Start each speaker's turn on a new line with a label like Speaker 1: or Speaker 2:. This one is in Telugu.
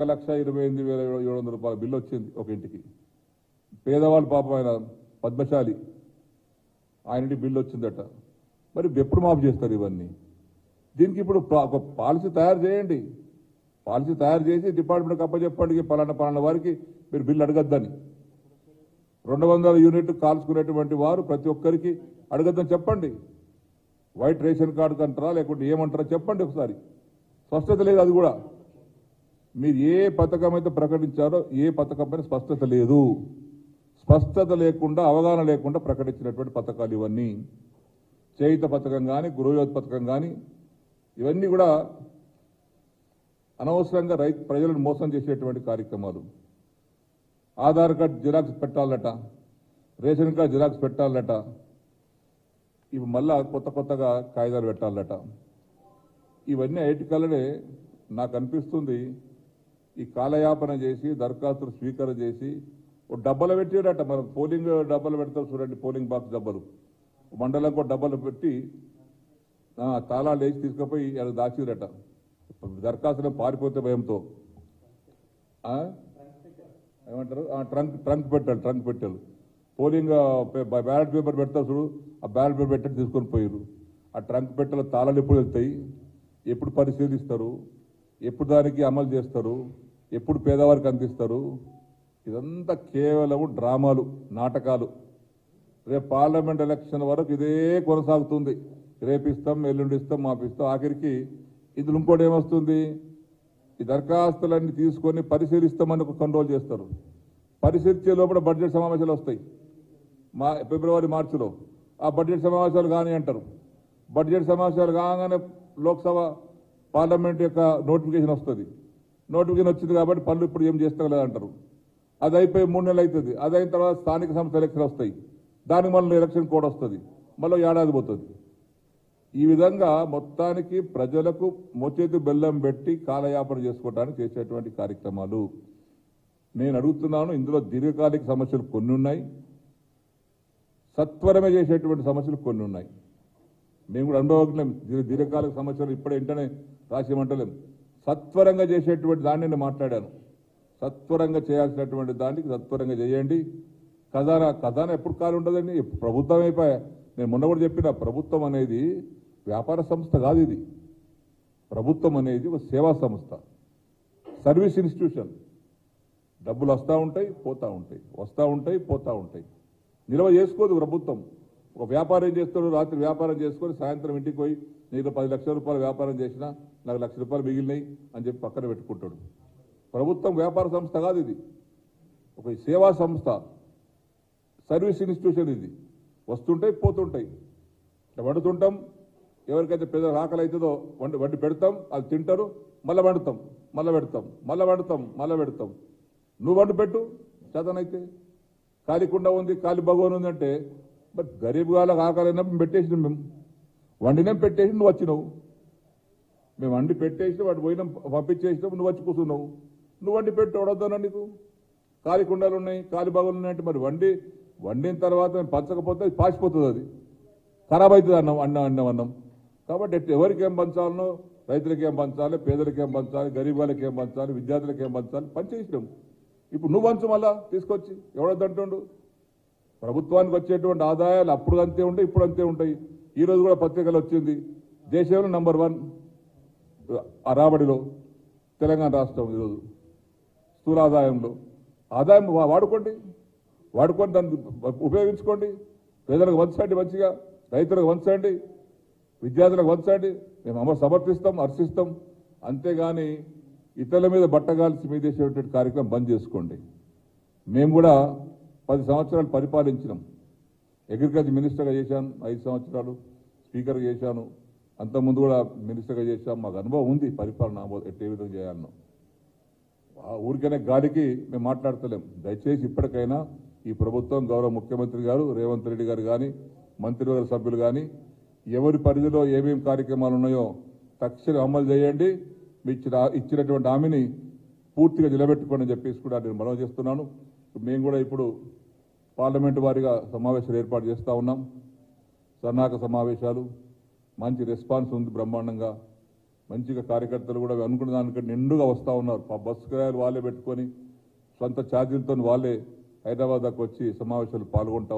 Speaker 1: ఒక లక్ష ఇరవై ఎనిమిది వేల ఏడు వందల రూపాయల బిల్లు వచ్చింది ఒక ఇంటికి. పేదవాళ్ళు పాపం ఆయన పద్మశాలి. ఆయనకి బిల్లు వచ్చిందట. మరి ఎప్పుడు మాఫ్ చేస్తారు ఇవన్నీ? దీనికి ఇప్పుడు ప్రా- ఒక పాలసీ తయారు చేయండి. పాలసీ తయారు చేసి డిపార్ట్మెంట్కి అప్పచెప్పండి పలానా పలానా వారికి మీరు బిల్లు అడగద్దని. రెండు వందల యూనిట్ కాల్చుకునేటువంటి వారు ప్రతి ఒక్కరికి అడగద్దని చెప్పండి. వైట్ రేషన్ కార్డు అంటారా లేకుంటే ఏమంటారా చెప్పండి ఒకసారి. స్పష్టత లేదు అది కూడా. మీరు ఏ పథకం అయితే ప్రకటించారో ఏ పథకం పైన స్పష్టత లేదు. స్పష్టత లేకుండా అవగాహన లేకుండా ప్రకటించినటువంటి పథకాలు ఇవన్నీ. చేయిత పథకం కానీ గృహయోధ పథకం కానీ ఇవన్నీ కూడా అనవసరంగా రైతు ప్రజలను మోసం చేసేటువంటి కార్యక్రమాలు. ఆధార్ కార్డ్ జిరాక్స్ పెట్టాలట రేషన్ కార్డ్ జిరాక్స్ పెట్టాలట ఇవి మళ్ళా కొత్త కొత్తగా కాగితాలు పెట్టాలట. ఇవన్నీ ఐటికలనే నాకు అనిపిస్తుంది ఈ కాలయాపన చేసి దరఖాస్తులు స్వీకారం చేసి డబ్బలు పెట్టాడట. మనం పోలింగ్ డబ్బలు పెడతారు చూడండి పోలింగ్ బాక్స్ డబ్బలు. మండలంకో డబ్బలు పెట్టి తాళాలు వేసి తీసుకుపోయి అది దాచిరట దరఖాస్తులో పారిపోతే భయంతో. ఏమంటారు? ఆ, ట్రంక్ ట్రంక్ పెట్టాలి ట్రంక్ పెట్టాలి పోలింగ్ బ్యాలెట్ పేపర్ పెడతా చూడు ఆ బ్యాలెట్ పేపర్ పెట్టి తీసుకొని పోయారు ఆ ట్రంక్ పెట్టెల తాళాలు ఎప్పుడు వెళ్తాయి? ఎప్పుడు పరిశీలిస్తారు? ఎప్పుడు దానికి అమలు చేస్తారు? ఎప్పుడు పేదవారికి అందిస్తారు? ఇదంతా కేవలం డ్రామాలు నాటకాలు. రేపు పార్లమెంట్ ఎలక్షన్ వరకు ఇదే కొనసాగుతుంది. రేపు ఇస్తాం మాపిస్తాం ఆఖరికి ఇందులో ఇంకోటి ఏమొస్తుంది? ఈ దరఖాస్తులన్నీ తీసుకొని పరిశీలిస్తామని ఒక కంట్రోల్ చేస్తారు. పరిశీలించే లోపల బడ్జెట్ సమావేశాలు వస్తాయి. మా ఫిబ్రవరి మార్చిలో. ఆ బడ్జెట్ సమావేశాలు కానీ అంటారు బడ్జెట్ సమావేశాలు కాగానే లోక్సభ పార్లమెంట్ యొక్క నోటిఫికేషన్ వస్తుంది. నోటిఫికేషన్ వచ్చింది కాబట్టి పనులు ఇప్పుడు ఏం చేస్తాం అంటారు అది అయిపోయి మూడు నెలలు అవుతుంది అది అయిన తర్వాత స్థానిక సంస్థ ఎలక్షన్ వస్తాయి. దానికి మళ్ళీ ఎలక్షన్ కోడ్ వస్తుంది. మళ్ళీ ఏడాది పోతుంది. ఈ విధంగా మొత్తానికి ప్రజలకు మోచేతి బెల్లం పెట్టి కాలయాపన చేసుకోవడానికి చేసేటువంటి కార్యక్రమాలు. నేను అడుగుతున్నాను ఇందులో దీర్ఘకాలిక సమస్యలు కొన్ని ఉన్నాయి. సత్వరమే చేసేటువంటి సమస్యలు కొన్ని ఉన్నాయి. మేము కూడా అనుభవజ్ఞం దీర్ఘకాలిక సమస్యలు ఇప్పుడే వెంటనే రాసేమంటలేం. సత్వరంగా చేసేటువంటి దాన్ని నేను మాట్లాడాను. సత్వరంగా చేయాల్సినటువంటి దానికి సత్వరంగా చేయండి. ఖజానా ఖజానా ఎప్పుడు ఖాళీ ఉండదండి? ప్రభుత్వం అయిపోయా? నేను మొన్న కూడా చెప్పిన ప్రభుత్వం అనేది వ్యాపార సంస్థ కాదు ఇది. ప్రభుత్వం అనేది ఒక సేవా సంస్థ. Service institution. డబ్బులు వస్తూ ఉంటాయి పోతూ ఉంటాయి. వస్తూ ఉంటాయి పోతూ ఉంటాయి. నిల్వ చేసుకోదు ప్రభుత్వం. ఒక వ్యాపారం చేస్తాడు రాత్రి వ్యాపారం చేసుకొని సాయంత్రం ఇంటికి పోయి నీకు పది లక్షల రూపాయలు వ్యాపారం చేసినా నాకు లక్ష రూపాయలు మిగిలినాయి అని చెప్పి పక్కన పెట్టుకుంటాడు. ప్రభుత్వం వ్యాపార సంస్థ కాదు ఇది. ఒక సేవా సంస్థ సర్వీస్ ఇన్స్టిట్యూషన్ ఇది. వస్తుంటాయి పోతుంటాయి. వండుతుంటాం. ఎవరికైతే పెద్ద ఆకలి అవుతుందో వండి వండి పెడతాం అది తింటారు మళ్ళీ వండుతాం మళ్ళీ పెడతాం మళ్ళీ వండుతాం మళ్ళీ పెడతాం. నువ్వు వండి పెట్టు చదనైతే ఖాళీ కుండ ఉంది ఖాళీ భగవన్ ఉంది బట్ మరి గరీబ్ గాలకు ఆకలి మేము పెట్టేసినాం మేము. వండినాం పెట్టేసి నువ్వు వచ్చినావు. మేము వండి పెట్టేసి వాడు పోయినాం పంపించేసినాం నువ్వు వచ్చి కూర్చున్నావు. నువ్వు వండి పెట్టి వడద్దానా నీకు? కాలి కుండలు ఉన్నాయి కాలి బాగులు ఉన్నాయంటే మరి వండి వండిన తర్వాత మేము పంచకపోతే అది పాసిపోతుంది అది. ఖరాబ్ అవుతుంది అన్నం అన్నం అన్నం అన్నం. కాబట్టి ఎవరికి ఏం పంచాలనో రైతులకి ఏం పంచాలి పేదలకి ఏం పంచాలి గరీబ్ వాళ్ళకి ఏం పంచాలి విద్యార్థులకి ఏం పంచాలి పనిచేసినాం ఇప్పుడు నువ్వు పంచు మళ్ళా తీసుకొచ్చి. ఎవడొద్దంటుండు ప్రభుత్వానికి వచ్చేటువంటి ఆదాయాలు అప్పుడు అంతే ఉంటాయి ఇప్పుడు అంతే ఉంటాయి. ఈ రోజు కూడా పత్రికలు వచ్చింది. దేశంలో నంబర్ వన్ ఆ రాబడిలో తెలంగాణ రాష్ట్రం ఈరోజు స్థూల ఆదాయంలో ఆదాయం వా- వాడుకోండి. వాడుకొని దాన్ని ఉపయోగించుకోండి. పేదలకు వంచండి మంచిగా రైతులకు వంచండి విద్యార్థులకు వంచండి. మేము అమలు సమర్పిస్తాం హర్షిస్తాం. అంతేగాని ఇతరుల మీద బట్టగాల్సి మీ చేసేటువంటి కార్యక్రమం బంద్ చేసుకోండి. మేము కూడా పది సంవత్సరాలు పరిపాలించినాం. అగ్రికల్చర్ మినిస్టర్గా చేశాను ఐదు సంవత్సరాలు. స్పీకర్గా చేశాను. అంతకుముందు కూడా మినిస్టర్గా చేశాం. మాకు అనుభవం ఉంది పరిపాలన ఎట్టే విధంగా చేయాలనో. ఆ ఊరికనే గాలికి మేము మాట్లాడతలేం. దయచేసి ఇప్పటికైనా ఈ ప్రభుత్వం గౌరవ ముఖ్యమంత్రి గారు రేవంత్ రెడ్డి గారు కానీ మంత్రివర్గ సభ్యులు కానీ ఎవరి పరిధిలో ఏమేమి కార్యక్రమాలు ఉన్నాయో తక్షణం అమలు చేయండి. మీ ఇచ్చిన ఇచ్చినటువంటి హామీని పూర్తిగా నిలబెట్టుకోండి అని చెప్పేసి కూడా నేను మనవి చేస్తున్నాను. మేము కూడా ఇప్పుడు పార్లమెంటు వారిగా సమావేశాలు ఏర్పాటు చేస్తూ ఉన్నాం. సన్నాహక సమావేశాలు మంచి రెస్పాన్స్ ఉంది బ్రహ్మాండంగా. మంచిగా కార్యకర్తలు కూడా అనుకున్న దానికంటే నిండుగా వస్తూ ఉన్నారు. బస్సు కిరాయిలు వాళ్ళే పెట్టుకొని సొంత ఛార్జీలతో వాళ్ళే హైదరాబాద్ దాకా వచ్చి సమావేశాలు పాల్గొంటా